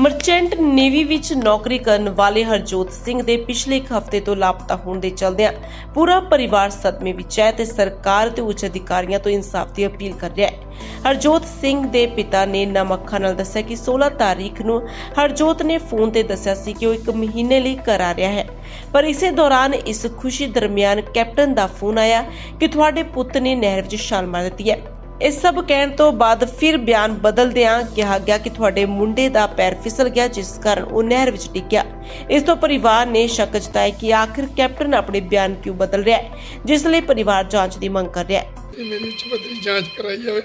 Merchant navy ਵਿੱਚ ਨੌਕਰੀ ਕਰਨ ਵਾਲੇ ਹਰਜੋਤ ਸਿੰਘ ਦੇ ਪਿਛਲੇ ਇੱਕ ਹਫ਼ਤੇ ਤੋਂ ਲਾਪਤਾ ਹੋਣ ਦੇ ਚਲਦਿਆਂ ਪੂਰਾ ਪਰਿਵਾਰ ਸਦਮੇ ਵਿੱਚ ਹੈ ਤੇ ਸਰਕਾਰ ਤੇ ਉੱਚ ਅਧਿਕਾਰੀਆਂ ਤੋਂ ਇਨਸਾਫ ਦੀ ਅਪੀਲ ਕਰ ਰਿਹਾ ਹੈ। ਹਰਜੋਤ ਸਿੰਘ ਦੇ ਪਿਤਾ ਨੇ ਨਮ ਅੱਖਾਂ ਨਾਲ ਦੱਸਿਆ ਕਿ 16 ਤਾਰੀਖ ਨੂੰ ਹਰਜੋਤ ਨੇ ਫੋਨ ਤੇ ਦੱਸਿਆ ਸੀ ਕਿ ਉਹ ਇੱਕ ਮਹੀਨੇ ਲਈ ਘਰ ਆ ਰਿਹਾ ਹੈ। ਪਰ ਇਸੇ ਦੌਰਾਨ ਇਸ ਖੁਸ਼ੀ ਦਰਮਿਆਨ ਕੈਪਟਨ ਦਾ ਫੋਨ ਆਇਆ ਕਿ ਤੁਹਾਡੇ ਪੁੱਤ ਨੇ ਨਹਿਰ ਵਿੱਚ ਛਾਲ ਮਾਰ ਦਿੱਤੀ ਹੈ। ਇਸ ਸਭ ਕਹਿਣ ਤੋਂ ਬਾਅਦ ਫਿਰ ਬਿਆਨ ਬਦਲਦਿਆਂ ਕਿਹਾ ਗਿਆ ਕਿ ਤੁਹਾਡੇ ਮੁੰਡੇ ਦਾ ਪੈਰ ਫਿਸਲ ਗਿਆ, ਜਿਸ ਕਾਰਨ ਉਹ ਨਹਿਰ ਵਿੱਚ ਡਿੱਗ ਗਿਆ ਇਸ ਤੋਂ ਪਰਿਵਾਰ ਨੇ ਸ਼ੱਕ ਜਤਾਇਆ ਕਿ ਆਖਿਰ ਕੈਪਟਨ ਆਪਣੇ ਬਿਆਨ ਕਿਉਂ ਬਦਲ ਰਿਹਾ ਹੈ, ਜਿਸ ਲਈ ਪਰਿਵਾਰ ਜਾਂਚ ਦੀ ਮੰਗ ਕਰ ਰਿਹਾ ਹੈ। ਮੇਰੀ ਚੌਧਰੀ ਜਾਂਚ ਕਰਾਈ ਜਾਵੇ।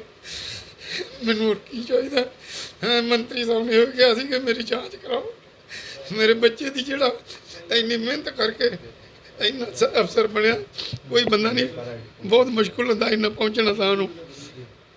ਮੈਨੂੰ ਹੋਰ ਕੀ ਚਾਹੀਦਾ? ਹਾਂ ਮੰਤਰੀ ਸਾਹਿਬ ਨੇ ਹੋ ਗਿਆ ਸੀ ਕਿ ਮੇਰੀ ਜਾਂਚ ਕਰਾਓ। ਮੇਰੇ ਬੱਚੇ ਦੀ ਜਿਹੜਾ ਇੰਨੀ ਮਿਹਨਤ ਕਰਕੇ ਇੰਨਾ ਅਫਸਰ ਬਣਿਆ, ਕੋਈ ਬੰਦਾ ਨਹੀਂ, ਬਹੁਤ ਮੁਸ਼ਕਲ ਹੁੰਦਾ ਇੰਨਾ ਪਹੁੰਚਣਾ ਤਾਂ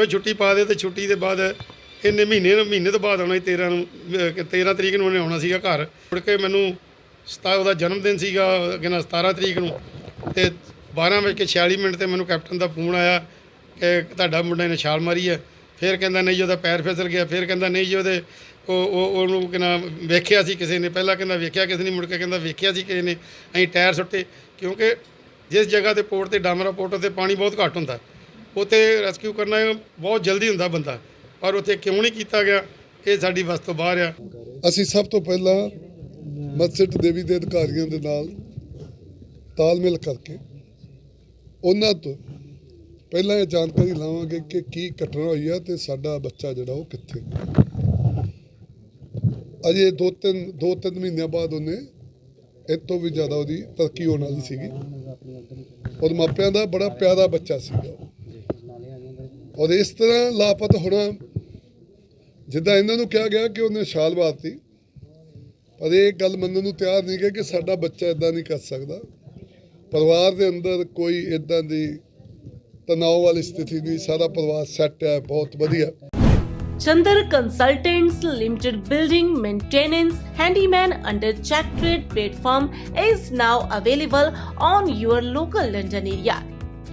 ਉਹ ਛੁੱਟੀ ਪਾ ਦੇ ਤੇ ਛੁੱਟੀ ਦੇ ਬਾਅਦ ਇਹਨੇ ਮਹੀਨੇ ਨੂੰ ਮਹੀਨੇ ਤੋਂ ਬਾਅਦ ਆਉਣਾ ਸੀ 13 ਨੂੰ, ਅਹ 13 ਤਰੀਕ ਨੂੰ ਉਹਨੇ ਆਉਣਾ ਸੀਗਾ ਘਰ। ਮੁੜ ਕੇ ਮੈਨੂੰ ਸਤਾ ਉਹਦਾ ਜਨਮ ਦਿਨ ਸੀਗਾ ਕਿੰਨਾ 17 ਤਰੀਕ ਨੂੰ। ਤੇ 12 ਵਜੇ ਕੇ 46 ਮਿੰਟ ਤੇ ਮੈਨੂੰ ਕੈਪਟਨ ਦਾ ਫੋਨ ਆਇਆ ਕਿ ਤੁਹਾਡਾ ਮੁੰਡਾ ਨੇ ਛਾਲ ਮਾਰੀ ਹੈ। ਫਿਰ ਕਹਿੰਦਾ, ਨਹੀਂ ਜੀ, ਉਹਦਾ ਪੈਰ ਫਿਸਲ ਗਿਆ। ਫਿਰ ਕਹਿੰਦਾ, ਨਹੀਂ ਜੀ, ਉਹਦੇ, ਉਹ ਉਹ, ਉਹਨੂੰ ਕਿਨਾ ਵੇਖਿਆ ਸੀ ਕਿਸੇ ਨੇ। ਪਹਿਲਾਂ ਕਹਿੰਦਾ, ਵੇਖਿਆ ਕਿਸੇ ਨੇ? ਮੁੜ ਕੇ ਕਹਿੰਦਾ, ਵੇਖਿਆ ਸੀ ਕਿਸੇ ਨੇ। ਅਸੀਂ ਟਾਇਰ ਸੁੱਟੇ, ਕਿਉਂਕਿ ਜਿਸ ਜਗ੍ਹਾ ਤੇ ਪੋਰਟ ਤੇ ਡਾਮਰਾ ਪੋਰਟ ਤੇ ਪਾਣੀ ਬਹੁਤ ਘੱਟ ਹੁੰਦਾ। ਉੱਥੇ ਰੈਸਕਿਊ ਕਰਨਾ ਬਹੁਤ ਜਲਦੀ ਹੁੰਦਾ ਬੰਦਾ, ਪਰ ਉੱਥੇ ਕਿਉਂ ਨਹੀਂ ਕੀਤਾ ਗਿਆ, ਇਹ ਸਾਡੀ ਵੱਸ ਤੋਂ ਬਾਹਰ ਆ। ਅਸੀਂ ਸਭ ਤੋਂ ਪਹਿਲਾਂ ਮਸਜਿਦ ਦੇਵੀ ਦੇ ਅਧਿਕਾਰੀਆਂ ਦੇ ਨਾਲ ਤਾਲਮੇਲ ਕਰਕੇ ਉਹਨਾਂ ਤੋਂ ਪਹਿਲਾਂ ਇਹ ਜਾਣਕਾਰੀ ਲਾਵਾਂਗੇ ਕਿ ਕੀ ਘਟਨਾ ਹੋਈ ਆ ਤੇ ਸਾਡਾ ਬੱਚਾ ਜਿਹੜਾ ਉਹ ਕਿੱਥੇ। ਅਜੇ ਦੋ ਤਿੰਨ ਦੋ ਤਿੰਨ ਮਹੀਨਿਆਂ ਬਾਅਦ ਉਹਨੇ ਇਹ ਤੋਂ ਵੀ ਜ਼ਿਆਦਾ ਉਹਦੀ ਤਰੱਕੀ ਹੋਣ ਵਾਲੀ ਸੀਗੀ। ਔਰ ਮਾਪਿਆਂ ਦਾ ਬੜਾ ਪਿਆਰਾ ਬੱਚਾ ਸੀਗਾ ਔਰ ਇਸ ਤਰ੍ਹਾਂ ਲਾਪਤ ਹੋਣਾ ਜਿੱਦਾਂ ਇਹਨਾਂ ਨੂੰ ਕਿਹਾ ਗਿਆ ਕਿ ਉਹਨੇ ਛਾਲ ਮਾਰਤੀ ਪਰ ਇਹ ਗੱਲ ਮੰਨਣ ਨੂੰ ਤਿਆਰ ਨਹੀਂ ਗੇ ਕਿ ਸਾਡਾ ਬੱਚਾ ਇਦਾਂ ਨਹੀਂ ਕਰ ਸਕਦਾ ਪਰਿਵਾਰ ਦੇ ਅੰਦਰ ਕੋਈ ਇਦਾਂ ਦੀ ਤਣਾਅ ਵਾਲੀ ਸਥਿਤੀ ਨਹੀਂ ਸਾਰਾ ਪਰਿਵਾਰ ਸੈੱਟ ਹੈ ਬਹੁਤ ਵਧੀਆ Chandar Consultants Limited building maintenance handyman under Check Trade platform is now available on your local London area.